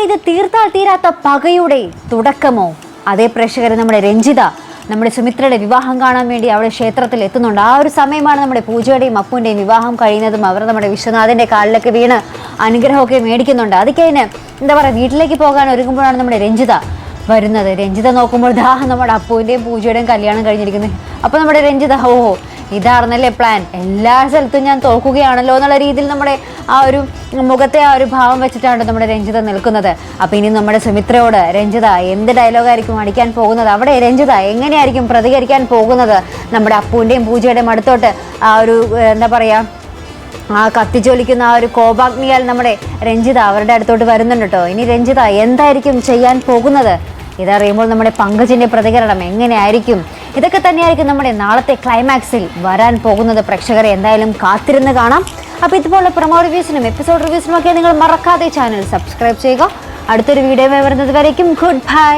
എന്താണ് ഇത് തീർത്താൽ തീരാത്ത പകയുടെ തുടക്കമോ? അതേ പ്രേക്ഷകരെ നമ്മുടെ രഞ്ജിത നമ്മുടെ സുമിത്രയുടെ വിവാഹം കാണാൻ വേണ്ടി അവിടെ ക്ഷേത്രത്തിൽ എത്തുന്നുണ്ട്. ആ ഒരു സമയമാണ് നമ്മുടെ പൂജയുടെയും അപ്പുവിന്റെയും വിവാഹം കഴിയുന്നതും അവർ നമ്മുടെ വിശ്വനാഥന്റെ കാലിലൊക്കെ വീണ് അനുഗ്രഹമൊക്കെ മേടിക്കുന്നുണ്ട്. അത് കഴിഞ്ഞ് എന്താ പറയുക വീട്ടിലേക്ക് പോകാൻ ഒരുങ്ങുമ്പോഴാണ് നമ്മുടെ രഞ്ജിത വരുന്നത്. രഞ്ജിത നോക്കുമ്പോൾ ദാഹം നമ്മുടെ അപ്പുവിന്റെയും പൂജയുടെയും കല്യാണം കഴിഞ്ഞിരിക്കുന്നത് അപ്പോൾ നമ്മുടെ രഞ്ജിത ഓ ഇതായിരുന്നല്ലേ പ്ലാൻ എല്ലാ സ്ഥലത്തും ഞാൻ തോക്കുകയാണല്ലോ എന്നുള്ള രീതിയിൽ നമ്മുടെ ആ ഒരു മുഖത്തെ ആ ഒരു ഭാവം വെച്ചിട്ടാണ് നമ്മുടെ രഞ്ജിത നിൽക്കുന്നത്. അപ്പം ഇനി നമ്മുടെ സുമിത്രയോട് രഞ്ജിത എന്ത് ഡയലോഗായിരിക്കും അടിക്കാൻ പോകുന്നത്? അവിടെ രഞ്ജിത എങ്ങനെയായിരിക്കും പ്രതികരിക്കാൻ പോകുന്നത്? നമ്മുടെ അപ്പുവിന്റെയും പൂജയുടെയും അടുത്തോട്ട് ആ ഒരു എന്താ പറയുക ആ കത്തിജ്വലിക്കുന്ന ആ ഒരു കോപാഗ്നിയാൽ നമ്മുടെ രഞ്ജിത അവരുടെ അടുത്തോട്ട് വരുന്നുണ്ട് കേട്ടോ ഇനി രഞ്ജിത എന്തായിരിക്കും ചെയ്യാൻ പോകുന്നത്? ഇതറിയുമ്പോൾ നമ്മുടെ പങ്കജിന്റെ പ്രതികരണം എങ്ങനെയായിരിക്കും? ഇതൊക്കെ തന്നെയായിരിക്കും നമ്മുടെ നാളത്തെ ക്ലൈമാക്സിൽ വരാൻ പോകുന്നത്. പ്രേക്ഷകരെ എന്തായാലും കാത്തിരുന്ന് കാണാം. അപ്പോൾ ഇതുപോലുള്ള പ്രൊമോ റിവ്യൂസിനും എപ്പിസോഡ് റിവ്യൂസിനും ഒക്കെ നിങ്ങൾ മറക്കാതെ ചാനൽ സബ്സ്ക്രൈബ് ചെയ്യുക. അടുത്തൊരു വീഡിയോ വരുന്നത് വരയ്ക്കും. Good bye